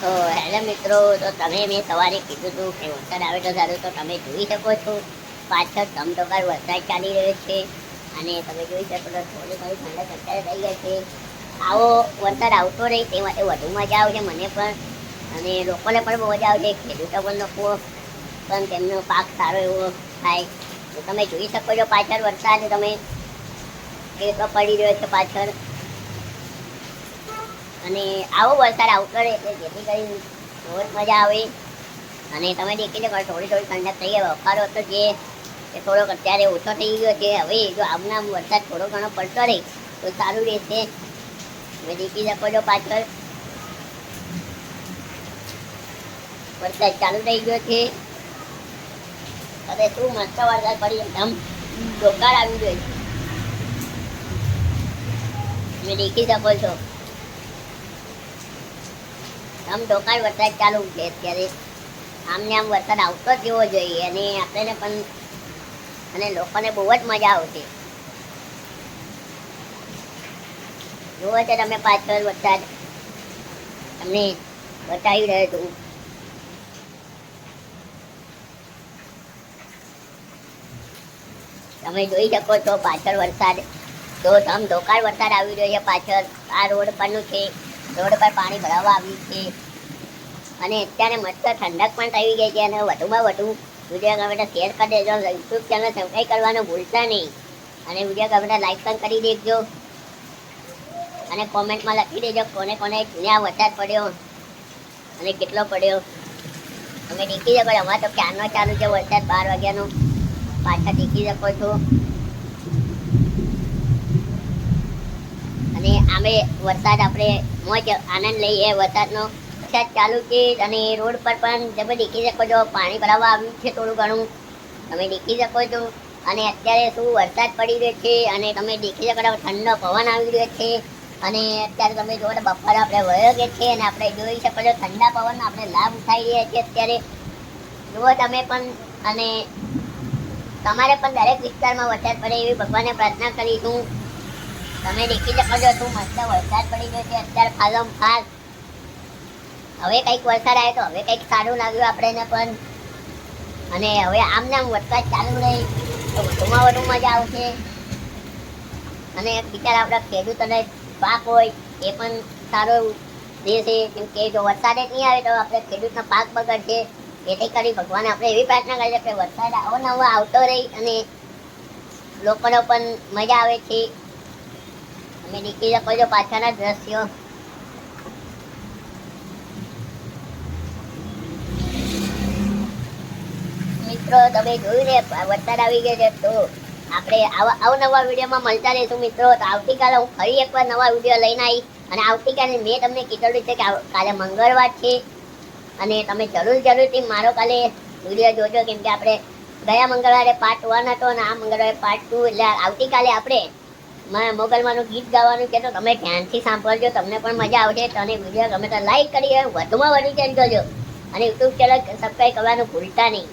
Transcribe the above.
તો હેલો મિત્રો, તો તમે મેં સવારે કીધું હતું કે વરસાદ આવે તો સારું, તો તમે જોઈ શકો છો. પાછળ ધમધોકાર વરસાદ ચાલી રહ્યો છે અને તમે જોઈ શકો છો, થોડી ઘણી ઠંડક અત્યારે થઈ ગઈ છે. આવો વરસાદ આવતો રહે તે માટે વધુ મજા આવશે મને પણ. અને લોકોને પણ બહુ મજા આવશે, ખેડૂતો પણ લોકો. પણ તેમનો પાક સારો એવો થાય. તો તમે જોઈ શકો છો પાછળ વરસાદ, તમે કેટલો પડી રહ્યો છે પાછળ. અને આવો વરસાદ આવતો રહે એટલે જેથી કરી બહુ મજા આવે. અને તમે દેખી શકો થોડી થોડી ઠંડક થઈ ગઈ બફારો હતો જે, એ થોડોક અત્યારે ઓછો થઈ ગયો છે. હવે જો આમના વરસાદ થોડો ઘણો પડતો રહે, તો સારું રહેશે. તમે દેખી શકો છો પાછળ. વરસાદ ચાલુ થઈ ગયો છે. અરે શું મસ્ત વરસાદ પડી એકદમ ડોકાર આવી ગયો છે. તમે દેખી શકો છો. આમ ઢોકાળ વરસાદ ચાલુ છે અત્યારે. આમને આમ વરસાદ આવતો જ જેવો જોઈએ અને આપણને પણ અને લોકોને બહુ જ મજા આવતી. જુઓ છો તમે પાછળ વરસાદ. તમને બતાવી રહ્યો છું. તમે જોઈ શકો છો પાછળ વરસાદ. તો ધમ ઢોકાળ વરસાદ આવી રહ્યો છે પાછળ. આ રોડ પરનું છે. રોડ પર પાણી ભરાવા આવ્યું છે. અને અત્યારે મસ્ત ઠંડક પણ થઈ ગઈ છે અને વધુમાં વધુ વીડિયો ગમે શેર કરી દેજો. યુટ્યુબ ચેનલ સબસ્ક્રાઈબ કરવાનું ભૂલતા નહીં. અને વીડિયો ગમે લાઈક પણ કરી દેજો. અને કોમેન્ટમાં લખી દેજો કોને કોને ક્યાં વરસાદ પડ્યો અને કેટલો પડ્યો. તમે દેખી શકો અમારે તો ક્યારનો ચાલુ છે વરસાદ બાર વાગ્યાનો. પાછા દેખી શકો છો. અને આમે વરસાદ આપણે મોજ, આનંદ લઈએ. વરસાદનો વરસાદ ચાલુ છે અને રોડ પર પણ તમે દેખી શકો છો. પાણી ભરાવા આવ્યું છે થોડું ઘણું. તમે દેખી શકો છો. અને અત્યારે શું વરસાદ પડી રહ્યો છે અને તમે દેખી શકો ઠંડો પવન આવી રહ્યો છે. અને અત્યારે તમે જુઓ બપોર આપણે વયો ગયા છે અને આપણે જોઈ શકો છો, ઠંડા પવનનો આપણે લાભ ઉઠાવી રહ્યા છીએ અત્યારે. જુઓ તમે પણ, અને તમારે પણ દરેક વિસ્તારમાં વરસાદ પડે એવી ભગવાનને પ્રાર્થના કરીશું. તમે દેખી શકો છો તું મસ્ત વરસાદ પડી ગયો છે. અત્યારે ફાલમ ફાલ હવે કંઈક વરસાદ આવે તો હવે કંઈક સારું લાગ્યું આપણે પણ. અને હવે આમ નામ વરસાદ ચાલુ રહે. તો વધુમાં વધુ મજા આવશે. અને બિચારા આપણા ખેડૂત અને પાક હોય, એ પણ સારો રહેશે. કેમ કે જો વરસાદ જ નહીં આવે તો આપણે ખેડૂતનો પાક બગડશે. એથી કરી ભગવાન આપણે એવી પ્રાર્થના કરીએ કે વરસાદ આવો નવો આવતો રહી અને લોકોને પણ મજા આવે છે. તમે નીકળી શકો છો પાછળના દ્રશ્યો. મિત્રો, તમે જોયું ને વરસાદ આવી ગયો છે, તો આપણે અવનવા વિડીયોમાં મળતા રહીશું મિત્રો. તો આવતીકાલે હું ફરી એકવાર નવા વીડિયો લઈને આવી અને આવતીકાલે મેં તમને કીધેલું છે કે કાલે મંગળવાર છે. અને તમે જરૂર, જરૂરથી મારો કાલે વીડિયો જોજો, કેમ કે આપણે ગયા મંગળવારે પાર્ટ વન હતો અને આ મંગળવારે પાર્ટ ટુ એટલે આવતીકાલે આપણે મોગલમાનું ગીત ગાવાનું છે તો તમે ધ્યાનથી સાંભળજો, તમને પણ મજા આવશે. અને વીડિયો ગમે તો લાઈક કરી વધુમાં વધુ ચેન્જ કરજો અને યુટ્યુબ ચેનલ સબસ્ક્રાઈબ કરવાનું ભૂલતા નહીં.